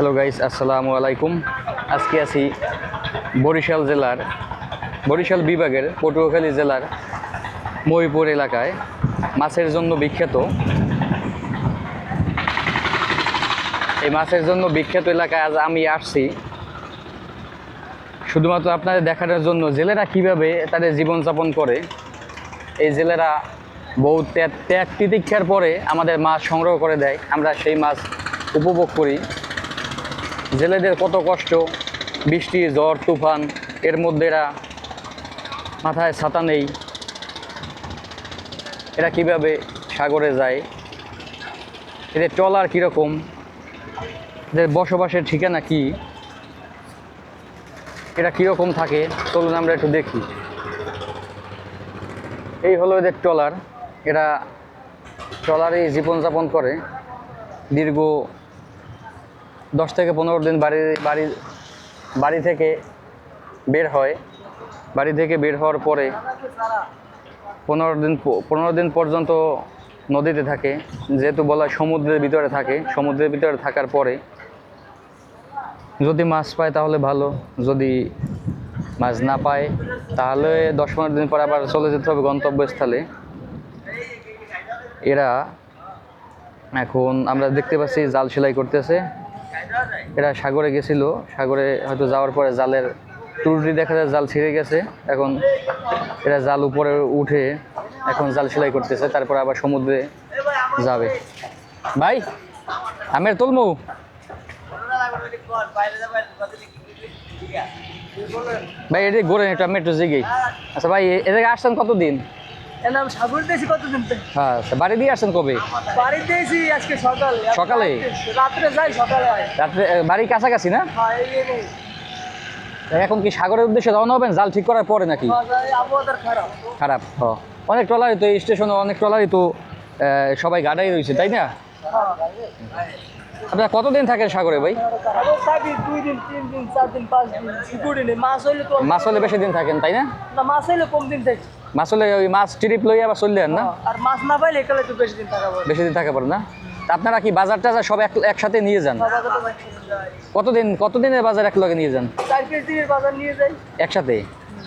Hello guys, আসসালামু আলাইকুম। আজকে আছি বরিশাল জেলার, বরিশাল বিভাগের পটুয়াখালী জেলার মহিপুর এলাকায়। মাছের জন্য বিখ্যাত। এই মাছের জন্য বিখ্যাত এলাকায় আজ আমি আসছি। শুধুমাত্র আপনাদের দেখানোর জন্য, জেলেরা কীভাবে তাদের জীবনযাপন করে, এই জেলেরা বহু ত্যাগ ত্যাগ তিতিক্ষার পরে আমাদের মাছ সংগ্রহ করে দেয়। আমরা সেই মাছ উপভোগ করি। জেলেদের কত কষ্ট, বৃষ্টি ঝড় তুফান, এর মধ্যে এরা মাথায় ছাতা নেই। এরা কীভাবে সাগরে যায়? এদের ট্রলার কীরকম? এদের বসবাসের ঠিকানা কি? এরা কীরকম থাকে? চলুন আমরা একটু দেখি। এই হলো এদের ট্রলার। এরা ট্রলারে জীবনযাপন করে। দীর্ঘ দশ থেকে পনেরো দিন বাড়ি বাড়ি বাড়ি থেকে বের হয়। বাড়ি থেকে বের হওয়ার পরে পনেরো দিন পনেরো দিন পর্যন্ত নদীতে থাকে। যেহেতু বলা সমুদ্রের ভিতরে থাকে, সমুদ্রের ভিতরে থাকার পরে যদি মাছ পায় তাহলে ভালো, যদি মাছ না পায় তাহলে দশ পনেরো দিন পর আবার চলে যেতে হবে গন্তব্যস্থলে। এরা এখন আমরা দেখতে পাচ্ছি জাল সেলাই করতেছে। এরা সাগরে গেছিল। সাগরে হয়তো যাওয়ার পরে জালের ত্রুটি দেখা যায়, জাল ছিঁড়ে গেছে। এখন এরা জাল উপরে উঠে এখন জাল সেলাই করতেছে, তারপর আবার সমুদ্রে যাবে। ভাই, আমের তুলমু। ভাই এটি ঘুরে একটু, আমি একটু আচ্ছা ভাই, এ- এ জায়গায় আসছেন কতদিন? এর নাম সাগর দিয়েছি কতদিন হ্যাঁ বাড়ি দিয়ে আসছেন কবে? আজকে সকাল। সকালে? রাত্রে যাই সকালে রাত্রে বাড়ি কাছাকাছি না? হ্যাঁ। এখন কি সাগরের উদ্দেশ্যে রওনা হবেন? জাল ঠিক করার পরে নাকি? খারাপ। খারাপ অনেক ট্রলারই তো এই স্টেশনে অনেক ট্রলারই তো আহ, সবাই গাড়াই রয়েছে তাই না? আপনারা কতদিন থাকেন সাগরে ভাই? পাঁচ মাছ হলে বেশি দিন থাকেন তাই না? মাছ হইলে কম দিন থাকি। মাছ হলে ওই মাছ ট্রিপ লইয়া আবার চললেন না? আর মাছ না পাইলে একালে তো বেশি দিন থাকা বেশি দিন থাকা পারে না? আপনারা কি বাজার টাজার সব একসাথে নিয়ে যান। কতদিন কতদিনের বাজার এক লগে নিয়ে যান? চার কেজি দিনের বাজার নিয়ে যাই। একসাথে?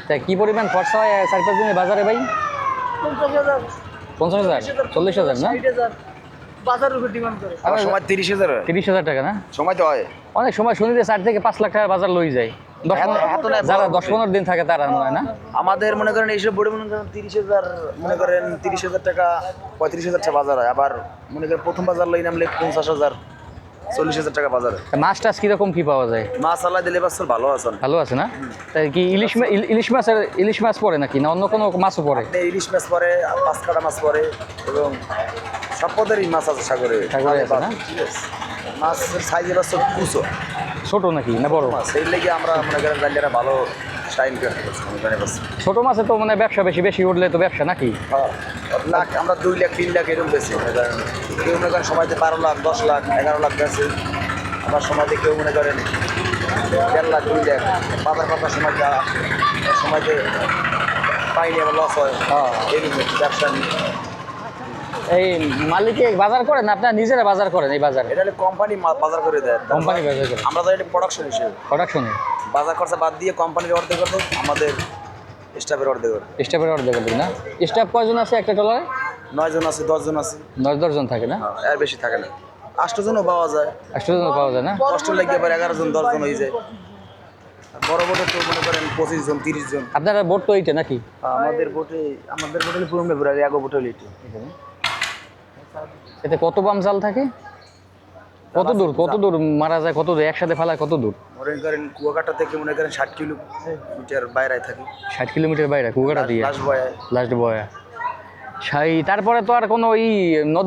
তা কি পরিমাণ খরচা হয় চার পাঁচ দিনের বাজারে ভাই? পঞ্চাশ হাজার। পঞ্চাশ হাজার? চল্লিশ হাজার না? বাজারের উপর ডিমান্ড করে। আমার সময় তিরিশ হাজার হয়। তিরিশ হাজার টাকা না? সময় তো হয়। অনেক সময় শুনি যে চার থেকে পাঁচ লাখ টাকার বাজার লই যায়। যারা দশ পনেরো দিন থাকে তারা হয় না? আমাদের মনে করেন এইসব বড়ি মনে করেন তিরিশ হাজার মনে করেন তিরিশ হাজার টাকা পঁয়ত্রিশ হাজার টাকা বাজার হয়। আবার মনে করেন প্রথম বাজার লই নামলে পঞ্চাশ হাজার চল্লিশ হাজার টাকা বাজার হয়। মাছ টাছ কীরকম কি পাওয়া যায়? মাছ আল্লাহ দিলে বাচ্চার ভালো আছেন ভালো আছে না? তাই কি ইলিশ ইলিশ মাছের ইলিশ মাছ পড়ে নাকি? না অন্য কোনো মাছও পড়ে? ইলিশ মাছ পরে পাঁচ কাটা মাছ পরে এবং সব পদেরই মাছ আছে সাগরে। সাগরে আছে না? মাছের সাইজের হচ্ছে কুচো ছোট নাকি না বড়? মাছ সেই লেগে আমরা মনে করেন জালিয়ারা ভালো করেন ছোট মাছে তো মানে ব্যবসা বেশি বেশি উঠলে তো ব্যবসা নাকি? হ্যাঁ, লাখ আমরা দুই লাখ তিন লাখ এরকম বেশি মনে করেন। কেউ মনে করেন সময়তে বারো লাখ দশ লাখ এগারো লাখ বেশি। আবার সময়তে কেউ মনে করেন দেড় লাখ দুই লাখ বাজার পাতার সময়তে সময়তে পাইনি আবার লস হয়। হ্যাঁ। এরকম ব্যবসা নিয়ে। এই মালিকে বাজার করেন আপনারা নিজেরা বাজার করেন এই বাজারে? এটা হলে কোম্পানি বাজার করে দেয়। কোম্পানি বাজার করে আমরা তো এটা প্রোডাকশন হিসেবে। প্রোডাকশনে বাজার খরচা বাদ দিয়ে কোম্পানির অর্ধেক অর্ধেক আমাদের স্টাফের অর্ধেক অর্ধেক। স্টাফের অর্ধেক করবেন না? স্টাফ কয়জন আছে একটা ট্রলারে? নয় জন আছে দশ জন আছে। দশ দশজন থাকে না? হ্যাঁ, এর বেশি থাকে না। আষ্টজনও পাওয়া যায়। আষ্টজন পাওয়া যায় না? কষ্ট লেগে এবার এগারো জন দশ জন হয়ে যায়। আর বড় বোটে তো মনে করেন পঁচিশ জন তিরিশ জন। আপনারা বোট তো এইটা নাকি? আমাদের বোটে আমাদের বোটে পুরো মেপুর আর এগো বোটে লিটে এতে কত বাম জাল থাকে? কত দূর কত দূর মারা যায় কত দূর? একসাথে ফেলায় কত দূর? মনে করেন কুয়াকাটা থেকে মনে করেন ষাট কিলোমিটার বাইরে থাকি। ষাট কিলোমিটার বাইরে কুয়াকাটা দিয়ে? লাস্ট বয়। লাস্ট বয়া। সেই তারপরে তো আর কোনো ওই নদ